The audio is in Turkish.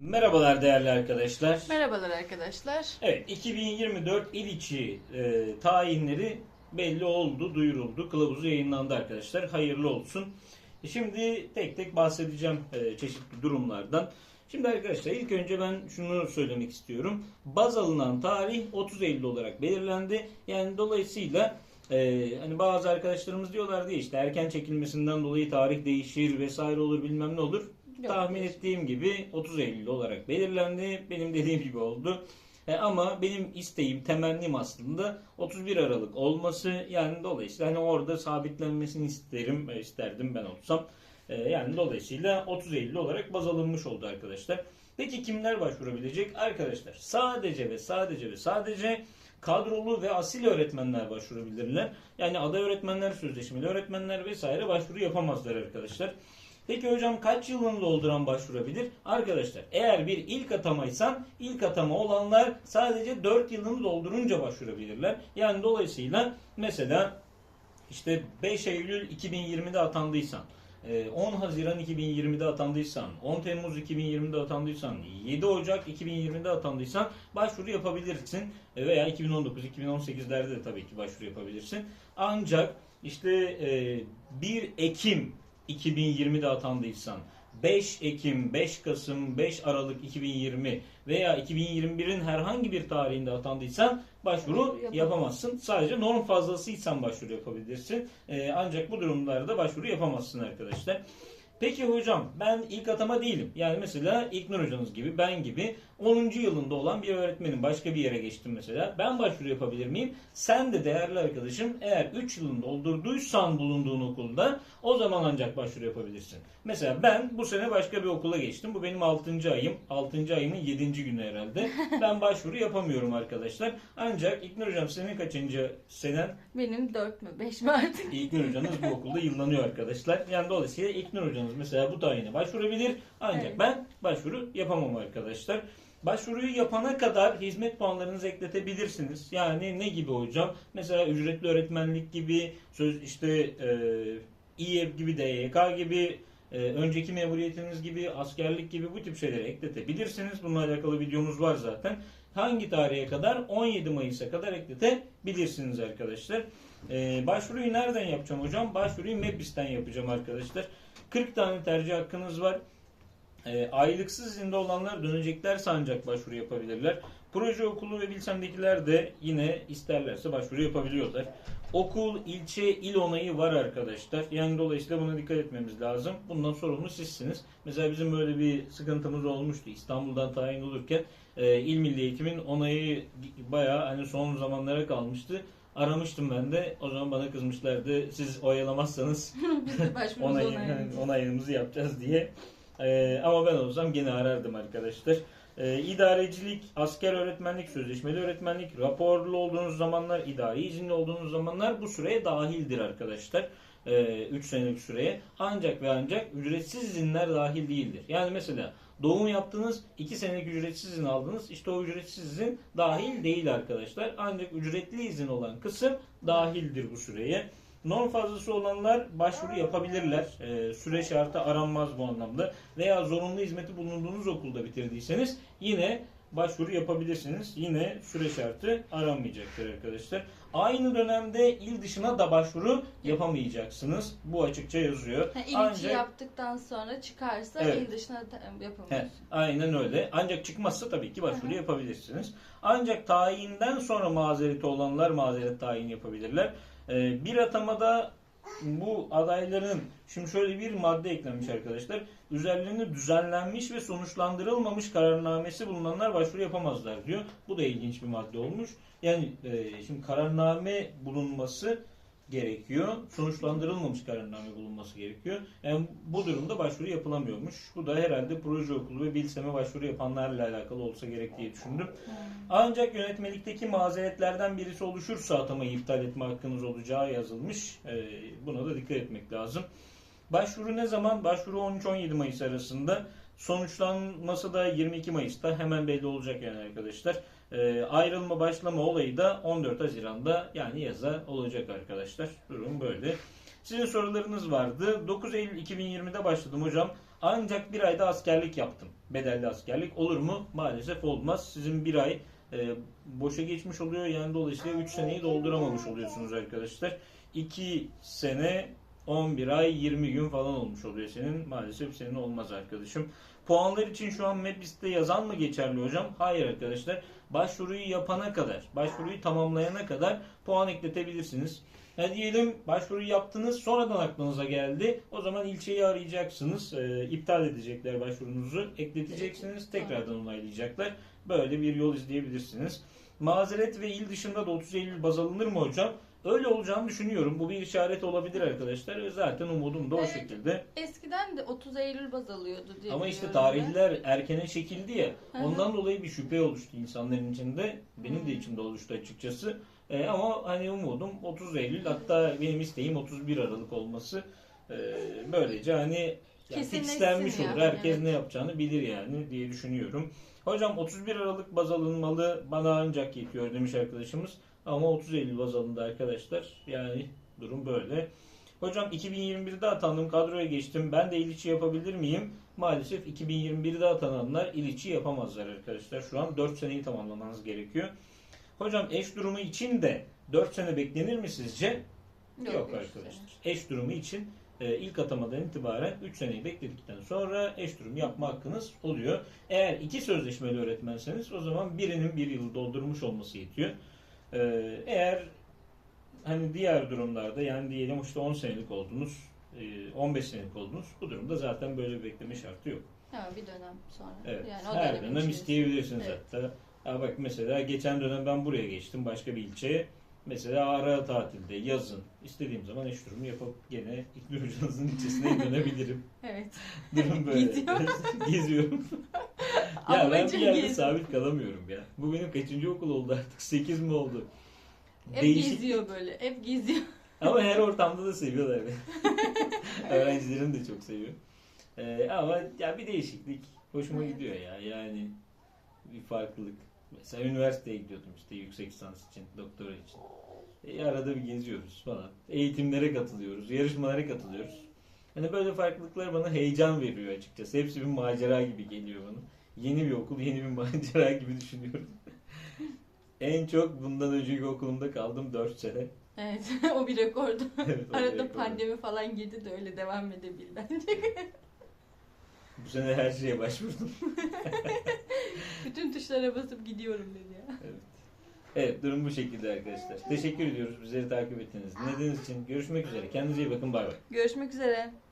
Merhabalar değerli arkadaşlar. Merhabalar arkadaşlar. Evet 2024 il içi e, tayinleri belli oldu, duyuruldu. Kılavuzu yayınlandı arkadaşlar. Hayırlı olsun. E, Şimdi tek tek bahsedeceğim e, çeşitli durumlardan. Şimdi arkadaşlar ilk önce ben şunu söylemek istiyorum. Baz alınan tarih 30 Eylül olarak belirlendi. Yani dolayısıyla e, hani bazı arkadaşlarımız diyorlar diye işte erken çekilmesinden dolayı tarih değişir vesaire olur bilmem ne olur. Yok, Tahmin değil. ettiğim gibi 30 Eylül olarak belirlendi. Benim dediğim gibi oldu. E, ama benim isteğim, temennim aslında 31 Aralık olması. Yani dolayısıyla hani orada sabitlenmesini isterim, e, isterdim ben olsam. E, yani dolayısıyla 30 Eylül olarak baz alınmış oldu arkadaşlar. Peki kimler başvurabilecek? Arkadaşlar sadece ve sadece ve sadece kadrolu ve asil öğretmenler başvurabilirler. Yani aday öğretmenler, sözleşmeli öğretmenler vesaire başvuru yapamazlar arkadaşlar. Peki hocam kaç yılını dolduran başvurabilir? Arkadaşlar eğer bir ilk atamaysan ilk atama olanlar sadece 4 yılını doldurunca başvurabilirler. Yani dolayısıyla mesela işte 5 Eylül 2020'de atandıysan, e, 10 Haziran 2020'de atandıysan, 10 Temmuz 2020'de atandıysan, 7 Ocak 2020'de atandıysan başvuru yapabilirsin. E, Veya 2019-2018'lerde de tabii ki başvuru yapabilirsin. Ancak işte e, 1 Ekim 2020'de atandıysan, 5 Ekim, 5 Kasım, 5 Aralık 2020 veya 2021'in herhangi bir tarihinde atandıysan başvuru Yapamazsın. yapamazsın. Sadece norm fazlasıysan başvuru yapabilirsin. Ee, ancak bu durumlarda başvuru yapamazsın arkadaşlar. Peki hocam ben ilk atama değilim. Yani mesela İlknur hocanız gibi ben gibi 10. yılında olan bir öğretmenim başka bir yere geçtim mesela. Ben başvuru yapabilir miyim? Sen de değerli arkadaşım eğer 3 yılını doldurduysan bulunduğun okulda o zaman ancak başvuru yapabilirsin. Mesela ben bu sene başka bir okula geçtim. Bu benim 6. ayım. 6. ayımın 7. günü herhalde. Ben başvuru yapamıyorum arkadaşlar. Ancak İlknur hocam senin kaçıncı senen? Benim 4 mü 5 mi artık? İlknur hocanız bu okulda yıllanıyor arkadaşlar. Yani dolayısıyla İlknur hocanız mesela bu tayine başvurabilir. Ancak Evet. ben başvuru yapamam arkadaşlar. Başvuruyu yapana kadar hizmet puanlarınızı ekletebilirsiniz. Yani ne gibi hocam? Mesela ücretli öğretmenlik gibi, söz işte e, İEB gibi, DYK gibi, e, önceki memuriyetiniz gibi, askerlik gibi bu tip şeyleri ekletebilirsiniz. Bununla alakalı videomuz var zaten. Hangi tarihe kadar? 17 Mayıs'a kadar ekletebilirsiniz arkadaşlar. Ee, başvuruyu nereden yapacağım hocam? Başvuruyu Mebis'ten yapacağım arkadaşlar. 40 tane tercih hakkınız var. Ee, aylıksız izinde olanlar döneceklerse ancak başvuru yapabilirler. Proje okulu ve bilsemdekiler de yine isterlerse başvuru yapabiliyorlar. Okul, ilçe, il onayı var arkadaşlar. Yani dolayısıyla buna dikkat etmemiz lazım. Bundan sorumlu sizsiniz. Mesela bizim böyle bir sıkıntımız olmuştu. İstanbul'dan tayin olurken e, İl Milli Eğitim'in onayı bayağı hani son zamanlara kalmıştı. Aramıştım ben de. O zaman bana kızmışlardı. Siz oyalamazsanız onay, onayımızı yapacağız diye. Ee, ama ben olsam gene arardım arkadaşlar. Ee, idarecilik, asker öğretmenlik, sözleşmeli öğretmenlik, raporlu olduğunuz zamanlar, idari izinli olduğunuz zamanlar bu süreye dahildir arkadaşlar. 3 senelik süreye. Ancak ve ancak ücretsiz izinler dahil değildir. Yani mesela doğum yaptınız, 2 senelik ücretsiz izin aldınız. İşte o ücretsiz izin dahil değil arkadaşlar. Ancak ücretli izin olan kısım dahildir bu süreye. Norm fazlası olanlar başvuru yapabilirler. Ee, süre şartı aranmaz bu anlamda. Veya zorunlu hizmeti bulunduğunuz okulda bitirdiyseniz yine başvuru yapabilirsiniz. Yine süre şartı aranmayacaktır arkadaşlar. Aynı dönemde il dışına da başvuru yapamayacaksınız. Bu açıkça yazıyor. Ha, ilki Ancak yaptıktan sonra çıkarsa Evet. il dışına yapılır. He, aynen öyle. Ancak çıkmazsa tabii ki başvuru Hı hı. yapabilirsiniz. Ancak tayinden sonra mazereti olanlar mazeret tayin yapabilirler. Ee, bir atamada bu adayların şimdi şöyle bir madde eklenmiş arkadaşlar. Üzerlerinde düzenlenmiş ve sonuçlandırılmamış kararnamesi bulunanlar başvuru yapamazlar diyor. Bu da ilginç bir madde olmuş. Yani e, şimdi kararname bulunması gerekiyor. Sonuçlandırılmamış kararname bulunması gerekiyor. Yani bu durumda başvuru yapılamıyormuş. Bu da herhalde proje okulu ve bilseme başvuru yapanlarla alakalı olsa gerek diye düşündüm. Ancak yönetmelikteki mazeretlerden birisi oluşursa atamayı iptal etme hakkınız olacağı yazılmış. Ee, buna da dikkat etmek lazım. Başvuru ne zaman? Başvuru 13-17 Mayıs arasında. Sonuçlanması da 22 Mayıs'ta hemen belli olacak yani arkadaşlar. Ee, ayrılma başlama olayı da 14 Haziran'da yani yaza olacak arkadaşlar. Durum böyle. Sizin sorularınız vardı. 9 Eylül 2020'de başladım hocam. Ancak bir ayda askerlik yaptım. Bedelli askerlik. Olur mu? Maalesef olmaz. Sizin bir ay e, boşa geçmiş oluyor. Yani dolayısıyla 3 seneyi dolduramamış oluyorsunuz arkadaşlar. 2 sene 11 ay 20 gün falan olmuş oluyor senin. Maalesef senin olmaz arkadaşım. Puanlar için şu an Mapbis'te yazan mı geçerli hocam? Hayır arkadaşlar. Başvuruyu yapana kadar, başvuruyu tamamlayana kadar puan ekletebilirsiniz. Ya diyelim başvuruyu yaptınız sonradan aklınıza geldi. O zaman ilçeyi arayacaksınız. Ee, iptal edecekler başvurunuzu. Ekleteceksiniz. Tekrardan onaylayacaklar. Böyle bir yol izleyebilirsiniz. Mazeret ve il dışında da 30 Eylül baz alınır mı hocam? Öyle olacağını düşünüyorum. Bu bir işaret olabilir arkadaşlar. Ve Zaten umudum da o şekilde. Eskiden de 30 Eylül baz alıyordu diye Ama işte biliyorum ben. tarihler erkene çekildi ya. Hı hı. Ondan dolayı bir şüphe oluştu insanların içinde. Benim de içimde oluştu açıkçası. Ee, ama hani umudum 30 Eylül hatta benim isteğim 31 Aralık olması. Ee, böylece hani yani Kesinleşsin fixlenmiş olur. yani, Herkes evet. ne yapacağını bilir yani diye düşünüyorum. Hocam 31 Aralık baz alınmalı bana ancak yetiyor demiş arkadaşımız. Ama 30 Eylül baz alındı arkadaşlar. Yani durum böyle. Hocam 2021'de atandım kadroya geçtim. Ben de il içi yapabilir miyim? Maalesef 2021'de atananlar il içi yapamazlar arkadaşlar. Şu an 4 seneyi tamamlamanız gerekiyor. Hocam eş durumu için de 4 sene beklenir mi sizce? Yok, üç arkadaşlar. sene. Eş durumu için e, ilk atamadan itibaren 3 seneyi bekledikten sonra eş durum yapma hakkınız oluyor. Eğer iki sözleşmeli öğretmenseniz o zaman birinin bir yılı doldurmuş olması yetiyor. E, eğer hani diğer durumlarda yani diyelim işte 10 senelik oldunuz, e, 15 senelik oldunuz. Bu durumda zaten böyle bir bekleme şartı yok. Ha, bir dönem sonra. Evet. Yani o Her dönem dönem içerisinde. isteyebilirsiniz Evet. hatta. Ha bak mesela geçen dönem ben buraya geçtim başka bir ilçeye. Mesela ara tatilde yazın istediğim zaman eş durumu yapıp gene İknur Hocanızın ilçesine dönebilirim. Evet. Durum böyle. Geziyor. Geziyorum. Ya ben bir yerde sabit kalamıyorum ya. Bu benim kaçıncı okul oldu artık? 8 mi oldu? Hep Değişik- geziyor böyle. Hep geziyor. Ama her ortamda da seviyorlar beni. Öğrencilerim de çok seviyor. Ee, ama ya bir değişiklik hoşuma Evet. gidiyor ya. Yani bir farklılık. Mesela üniversiteye gidiyordum işte yüksek lisans için, doktora için. E, arada bir geziyoruz falan. Eğitimlere katılıyoruz, yarışmalara katılıyoruz. Hani böyle farklılıklar bana heyecan veriyor açıkçası. Hepsi bir macera gibi geliyor bana. Yeni bir okul, yeni bir macera gibi düşünüyorum. en çok bundan önceki okulumda kaldım 4 sene. Evet. o bir rekordu. Evet, Arada oldu. pandemi falan girdi de öyle devam edebildi bence. Bu sene her şeye başvurdum. Bütün tuşlara basıp gidiyorum dedi ya. Evet. Evet durum bu şekilde arkadaşlar. Teşekkür ediyoruz bizleri takip ettiğiniz, dinlediğiniz için. Görüşmek üzere. Kendinize iyi bakın. Bay bay. Görüşmek üzere.